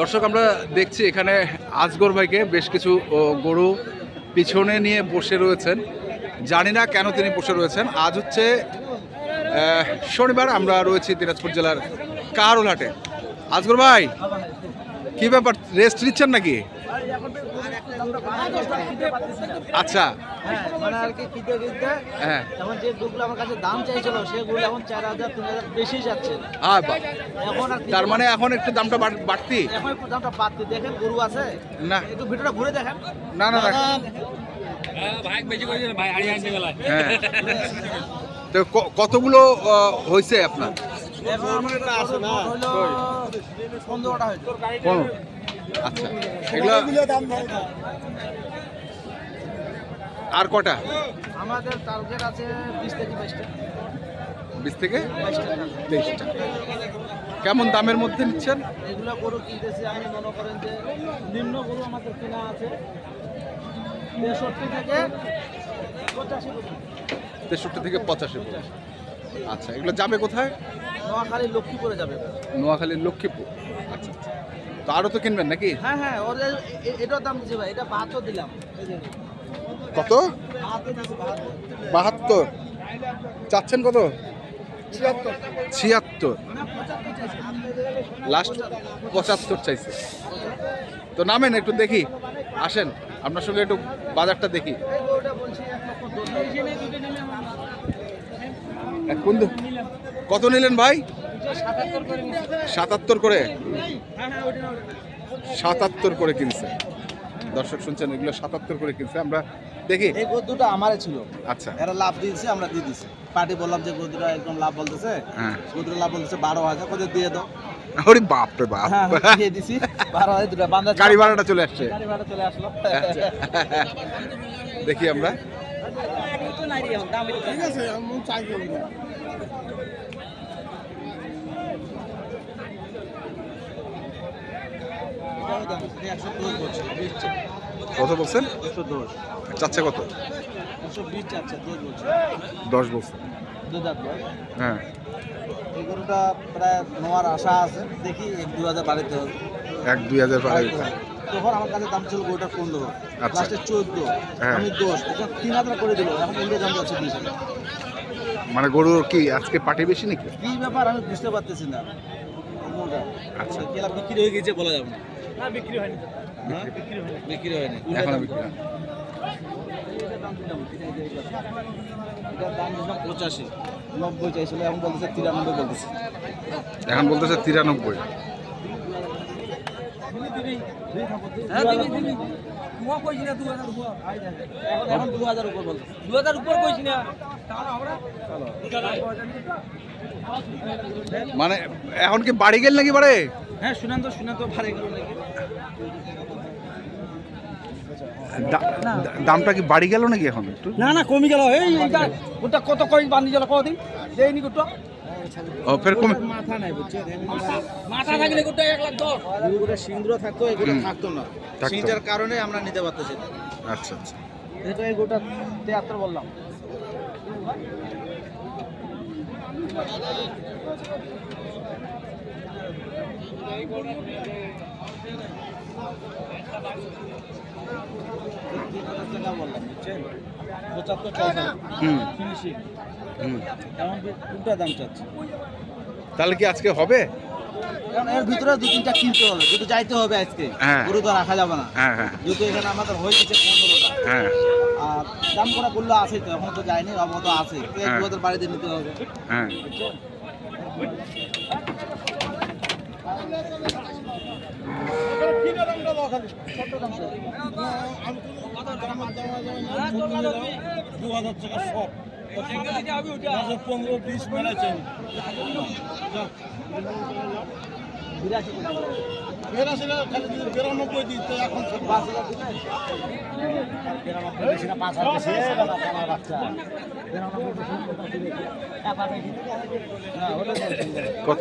দর্শক, আমরা দেখছি এখানে আজগর ভাইকে বেশ কিছু গরু পিছনে নিয়ে বসে রয়েছেন। জানি না কেন তিনি বসে রয়েছেন। আজ হচ্ছে শনিবার আমরা রয়েছি দিনাজপুর জেলার কারোলহাটে। আজগর ভাই কি ব্যাপার? রেস্ট নিচ্ছেন নাকি? আচ্ছা। হ্যাঁ। মানে আর কি হ্যাঁ যে আমার কাছে দাম সেগুলো এখন চার হাজার তিন হাজার বেশি যাচ্ছে হ্যাঁ এখন তার মানে এখন একটু দামটা বাড়তি? গরু আছে না। ঘুরে দেখেন না না না। হ্যাঁ। তো ক- কতগুলো হয়েছে আপনার? আচ্ছা এগুলো আর কটা? আমাদের টার্গেট আছে বিশ থেকে বাইশটা। বিশ থেকে? তেইশটা। কেমন দামের মধ্যে নিচ্ছেন? এগুলো গরু কিনতেছি আমি মনে করেন যে নিম্ন গরু আমাদের কেনা আছে তেষট্টি থেকে পঁচাশি তেষট্টি থেকে পঁচাশি পর্যন্ত। আচ্ছা এগুলো যাবে কোথায়? নোয়াখালী লক্ষ্মীপুরে যাবে। নোয়াখালীর লক্ষ্মীপুর। আচ্ছা আচ্ছা। তো আরও তো কিনবেন নাকি? হ্যাঁ হ্যাঁ ওর এটার দাম দিচ্ছি ভাই এটা বাহাত্তর দিলাম। কত? বাহাত্তর চাচ্ছেন কত? ছিয়াত্তর। ছিয়াত্তর। লাস্ট পঁচাত্তর চাইছে। তো নামেন একটু দেখি। আসেন আপনার সঙ্গে একটু বাজারটা দেখি এই গরুটা বলছি এক লক্ষ দশ হাজার। এক কোন কত নিলেন ভাই? সাতাত্তর করে। সাতাত্তর করে হ্যাঁ হ্যাঁ কিনছে। দর্শক শুনছেন এগুলো সাতাত্তর করে কিনছে। আমরা দেখি। এই গরু দুটো আমারই ছিল। আচ্ছা। এরা লাভ দিয়েছে আমরা দিয়ে দিচ্ছি পার্টি বললাম যে গরু দুটো একদম লাভ বলতেছে। হ্যাঁ। গরু লাভ বলতেছে বারো হাজার কোথায় দিয়ে দাও? ওরে বাপ রে বাপ। হ্যাঁ হ্যাঁ, দিয়ে দিছি। বারো হাজার দুটো গাড়ি ভাড়াটা চলে আসছে। গাড়ি ভাড়া চলে আসলো। আচ্ছা। দেখি আমরা। ঠিক আছে আমি চাই কত বলছেন? চাচ্ছে কত? একশো বিশ চাচ্ছে দশ বলছে। দশ বলছেন হ্যাঁ। এই গরুটা প্রায় নেওয়ার আশা আছে দেখি এক দু হাজার বাড়িতে হবে। এক দুই হাজার বাড়াই তখন আমার কাছে দাম ছিল গরুটা পনেরো আচ্ছা। লাস্টে চোদ্দ হ্যাঁ। আমি দশ এখন তিন হাজার করে দিল এখন ইন্ডিয়া দাম যাচ্ছে বিশ মানে গরুর কি আজকে পাটি বেশি নাকি? কি ব্যাপার আমি বুঝতে পারতেছি না। আচ্ছা। কেলা বিক্রি হয়ে গেছে বলা যাবে না। না বিক্রি হয়নি। বিক্রি হয়নি। এখনও বিক্রি দাম পঁচাশি নব্বই চাইছিল এখন বলতেছে তিরানব্বই বলতেছে। এখন বলতেছে তিরানব্বই। মানে এখন কি বাড়ি গেল নাকি বাড়ে? হ্যাঁ শুনান তো শুনান তো ভালো গেল নাকি দামটা কি বাড়ি গেল নাকি এখন? না না কমি গেল। এই এইটা ওটা কত কই বান্ধি গেল কদিন? দেয়নি গোটা। ও ফের কমে মাথা নাই বুঝছে? মাথা থাকলে গোটা এক লাখ দশ। গোটা সিংদ্র থাকতো এগুলো। থাকতো না। থাকতো। কারণে আমরা নিতে পারতেছি না। আচ্ছা আচ্ছা। এটা এই গোটা তেহাত্তর বললাম। তিন হাজার টাকা বললাম বুঝছেন? পঁচাত্তর ফিনিশিং উল্টা দাম চাচ্ছে? তাহলে কি আজকে হবে? এর ভিতরে দু তিনটা কিনতে হবে দুটো যাইতে হবে আজকে হ্যাঁ। গরু তো রাখা যাবে না। হ্যাঁ হ্যাঁ। যেহেতু এখানে আমাদের হয়ে গেছে পনেরোটা। আর দাম করা করলে আছে তো এখন তো যায়নি অবত আছে। হ্যাঁ। বাড়িতে নিতে হবে। হ্যাঁ। বুঝছেন? দু হাজার টাকা সব পনেরো বিশ মেরেছেন বিরাশি। বেরাশি বিরানব্বই দিত এখন পাঁচ হাজার পাঁচ হাজার বাচ্চা। কত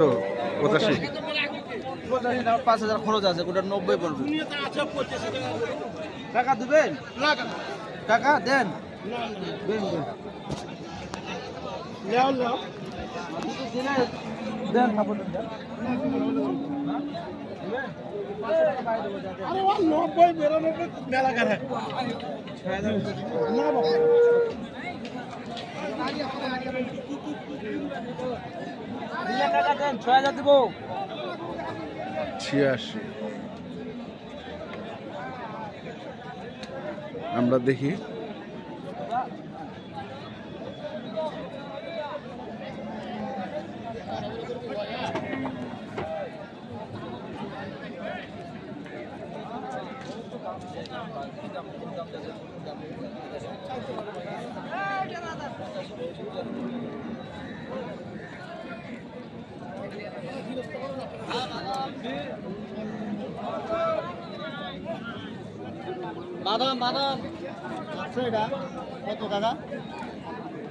পঁচাশি পাঁচ হাজার খরচ আছে ওটা নব্বই পড়বে টাকা দিবেন টাকা দেন দেন দেন দেন দেন? আরে ও নব্বই বিরানব্বই মেলা না বাবা। ছয় হাজার দেবো। ছিয়াশি। আমরা দেখি। বাদাম বাদাম। আছে এটা। কত দাদা?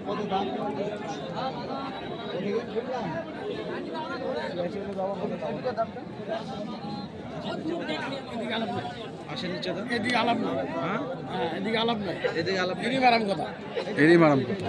কত দাম? এদিকে। আলাপ না হ্যাঁ? এদিকে আলাপ নাই। এদিকে আলাপ এদিকে আরাম কথা এরই মারাম কথা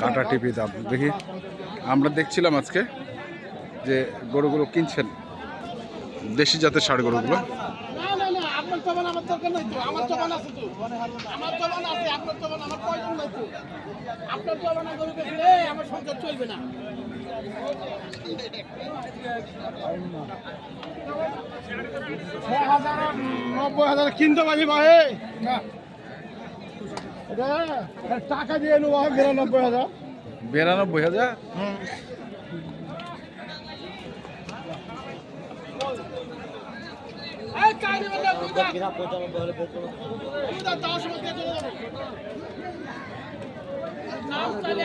কাটা টিপি দাম দেখি, আমরা দেখছিলাম আজকে যে গরুগুলো কিনছেন, দেশি জাতের ষাড় গরুগুলো। চলবে না। নব্বই হাজার কিনতে পারি ভাই। না। এটা টাকা দিয়ে নেব বিরানব্বই হাজার। বিরানব্বই হাজার? নাম চাইলে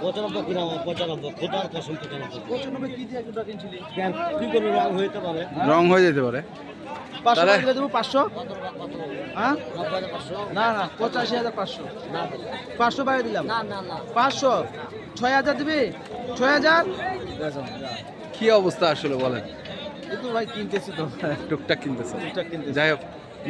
পঁচানব্বই কিনা পঁচানব্বই। খোদার কসম পঁচানব্বই। পঁচানব্বই কি দিয়ে দুটা কিনছিলি কেন? কি করবি? রং হইতে পারে। রং হয়ে যেতে পারে। পাঁচশো তাহলে- টাকা দিলে দেবো পাঁচশো। হ্যাঁ? না না পঁচাশি হাজার পাঁচশো। পাঁচশো বাইরে দিলাম। না না না। পাঁচশো। ছয় হাজার দিবি? ছয় হাজার? কি অবস্থা আসলে বলেন। কিন্তু ভাই কিনতেছি তো। টুকটাক কিনতেছেন ঠিকঠাক কিনতেছি। যাই হোক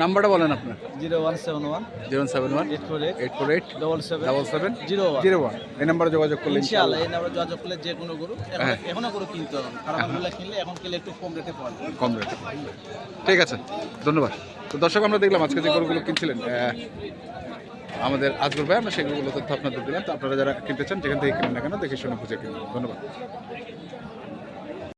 নাম্বারটা বলেন আপনার। Zero one seven one. Zero seven one. Eight four eight. Eight four eight. Double seven. Double seven. Zero one. Zero one. এই নাম্বারে যোগাযোগ করলে ইনশাআল্লাহ এই নাম্বার যোগাযোগ করলে যে কোনো গরু এখন হ্যাঁ। গরু কিনতে হবে খারাপগুলো কিনলে এখন কিনলে একটু কম রেটে পাওয়া কম রেটে ঠিক আছে ধন্যবাদ। তো দর্শক আমরা দেখলাম আজকে যে গরুগুলো কিনছিলেন আমাদের আজগর ভাই আমরা সেগুলো তথ্য আপনাদের দিলাম। তো আপনারা যারা কিনতে চান যেখান থেকে কিনেন না কেন দেখে শুনে বুঝে কিনুন। ধন্যবাদ।